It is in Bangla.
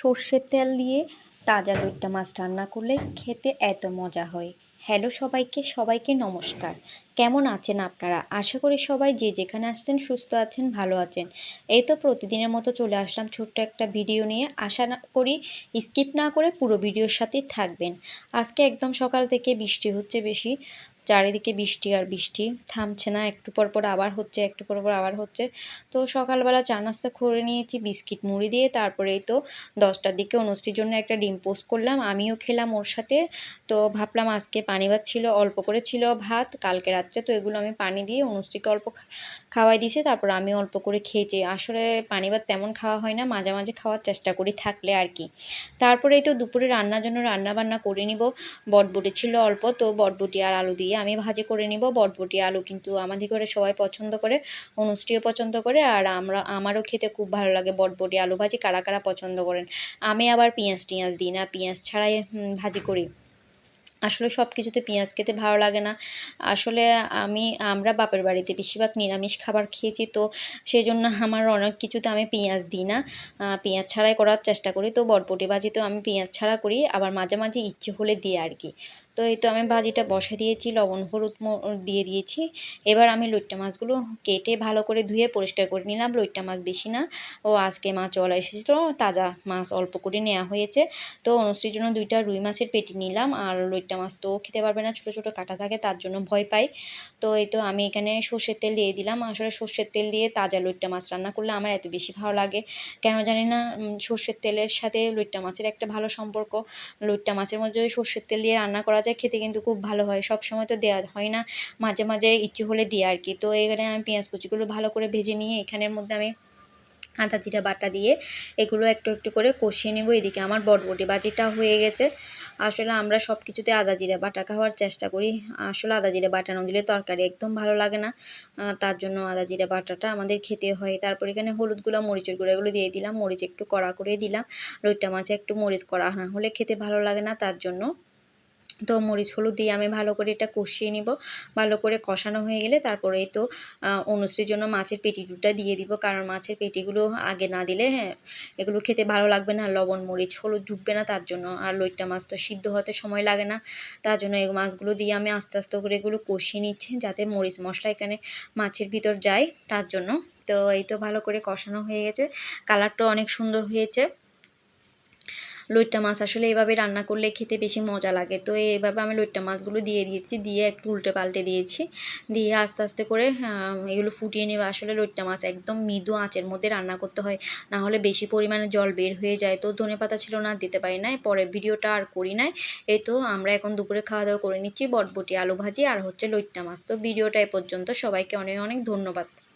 সর্ষের তেল দিয়ে তাজা লইট্টা মাছ রান্না করলে খেতে এত মজা হয়। হ্যালো সবাইকে সবাইকে নমস্কার। কেমন আছেন আপনারা? আশা করি সবাই যে যেখানে আসছেন সুস্থ আছেন, ভালো আছেন। এই তো প্রতিদিনের মতো চলে আসলাম ছোট্ট একটা ভিডিও নিয়ে। আশা করি স্কিপ না করে পুরো ভিডিওর সাথেই থাকবেন। আজকে একদম সকাল থেকে বৃষ্টি হচ্ছে বেশি। চারিদিকে বৃষ্টি আর বৃষ্টি। থামছে না, একটু পর পর আবার হচ্ছে, একটু পর পর আবার হচ্ছে। তো সকালবেলা চা নাস্তা করে নিয়েছি, বিস্কিট মুড়ি দিয়ে, তারপরেই তো দশটার দিকে অনুষ্ঠির জন্য একটা ডিম পোস্ট করলাম। আমিও খেলাম ওর সাথে। তো ভাবলাম আজকে পানি ভাত ছিল, অল্প করে ছিল ভাত। কালকে রাত্রে তো এগুলো আমি পানি দিয়ে অনুষ্ঠিকে অল্প খাওয়াই দিয়েছি, তারপর আমি অল্প করে খেয়েছি। আসলে পানি ভাত তেমন খাওয়া হয় না, মাঝে মাঝে খাওয়ার চেষ্টা করি থাকলে আর কি। তারপরেই তো দুপুরে রান্নার জন্য রান্না বান্না করে নিব। বটবটি ছিল অল্প, তো বটবটি আর আলু দিয়ে আমি ভাজি করে নিব, বটবটি, আলু কিন্তু আমাদের ঘরে সবাই পছন্দ করে অনুষ্ঠিও পছন্দ করে, আর আমরা, আমারও খেতে খুব ভালো লাগে বটবটি, আলু ভাজি, কারা কারা পছন্দ করেন? আমি আবার পেঁয়াজ টিয়াজ দিই না, পেঁয়াজ ছাড়াই ভাজি করি। আসলে সব কিছুতে পেঁয়াজ খেতে ভালো লাগে না। আসলে আমি, আমরা বাপের বাড়িতে বেশিরভাগ নিরামিষ খাবার খেয়েছি, তো সেই জন্য আমার অনেক কিছুতে আমি পেঁয়াজ দিই না। পেঁয়াজ ছাড়াই করার চেষ্টা করি, তো বটবটি তো আমি পেঁয়াজ ছাড়া করি, আবার মাঝে মাঝে ইচ্ছে হলে দিই আর কি। তো এই তো আমি ভাজিটা বসে দিয়েছি, লবণ, হলুদ দিয়ে দিয়েছি। এবার আমি লইট্টা মাছগুলো কেটে ভালো করে ধুয়ে পরিষ্কার করে নিলাম, লইট্টা মাছ বেশি না। ও আজকে মাছ চলে এসেছিল, তাজা মাছ অল্প করে নেওয়া হয়েছে। তো অনুশ্রীর জন্য দুইটা রুই মাছের পেটি নিলাম, আর লইট্টা মাছ তো খেতে পারবে না, ছোটো ছোটো কাটা থাকে, তার জন্য ভয় পাই। তো এই তো আমি এখানে সর্ষের তেল দিয়ে দিলাম, আসলে সর্ষের তেল দিয়ে তাজা লইট্টা মাছ রান্না করলে আমার এত বেশি ভালো লাগে। কেন জানি না সর্ষের তেলের সাথে লইট্টা মাছের একটা ভালো সম্পর্ক। লইট্টা মাছের মধ্যে সর্ষের তেল দিয়ে রান্না করা যায় খেতে কিন্তু খুব ভালো হয়। সব সময় তো দেওয়া হয় না। মাঝে মাঝে ইচ্ছে হলে দিই আর কি। তো এখানে আমি পেঁয়াজ কুচিগুলো ভালো করে ভেজে নিয়ে এখানের মধ্যে আমি আদা, জিরা, বাটা দিয়ে এগুলো একটু একটু করে কষিয়ে নেব এদিকে আমার বটবটি বাজিটা হয়ে গেছে। আসলে আমরা সব কিছুতে আদা, জিরা, বাটা খাওয়ার চেষ্টা করি। আসলে আদা, জিরা বাটানো দিলে তরকারি একদম ভালো লাগে না। তার জন্য আদা, জিরা, বাটাটা আমাদের খেতে হয়। তারপর এখানে হলুদ গুঁড়া, মরিচের গুঁড়ো এগুলো দিয়ে দিলাম। মরিচ একটু কড়া করে দিলাম। রইটা মাছে একটু মরিচ করা না হলে খেতে ভালো লাগে না। তার জন্য তো মরিচ, হলুদ দিয়ে আমি ভালো করে এটা কষিয়ে নিব। ভালো করে কষানো হয়ে গেলে তারপরে তো অনুশ্রীর জন্য মাছের পেটিটুটা দিয়ে দিব। কারণ মাছের পেটিগুলো আগে না দিলে হ্যাঁ এগুলো খেতে ভালো লাগবে না। লবণ, মরিচ, হলুদ ঢুকবে না তার জন্য। আর লইট্টা মাছ তো সিদ্ধ হতে সময় লাগে না। তার জন্য এই মাছগুলো দিয়ে আমি আস্তে আস্তে করে এগুলো কষিয়ে নিচ্ছি যাতে মরিচ মশলা এখানে মাছের ভিতর যায় তার জন্য। তো এই তো ভালো করে কষানো হয়ে গেছে। কালারটাও অনেক সুন্দর হয়েছে। লইট্টা মাছ। আসলে এভাবে রান্না করলে খেতে বেশি মজা লাগে। তো এইভাবে আমি লইট্টা মাছগুলো দিয়ে দিয়েছি, দিয়ে একটু উল্টে পাল্টে দিয়েছি। দিয়ে আস্তে আস্তে করে এগুলো ফুটিয়ে নেবে আসলে লইট্টা মাছ একদম মৃদু আঁচের মধ্যে রান্না করতে হয়। না হলে বেশি পরিমাণে জল বের হয়ে যায়। তো ধনে পাতা ছিল না, দিতে পারি নাই। পরে ভিডিওটা আর করি নাই। এই তো আমরা এখন দুপুরে খাওয়া দাওয়া করে নিচ্ছি বটবটি, আলু ভাজি আর হচ্ছে লইট্টা মাছ। তো ভিডিওটা এ পর্যন্ত। সবাইকে অনেক অনেক ধন্যবাদ।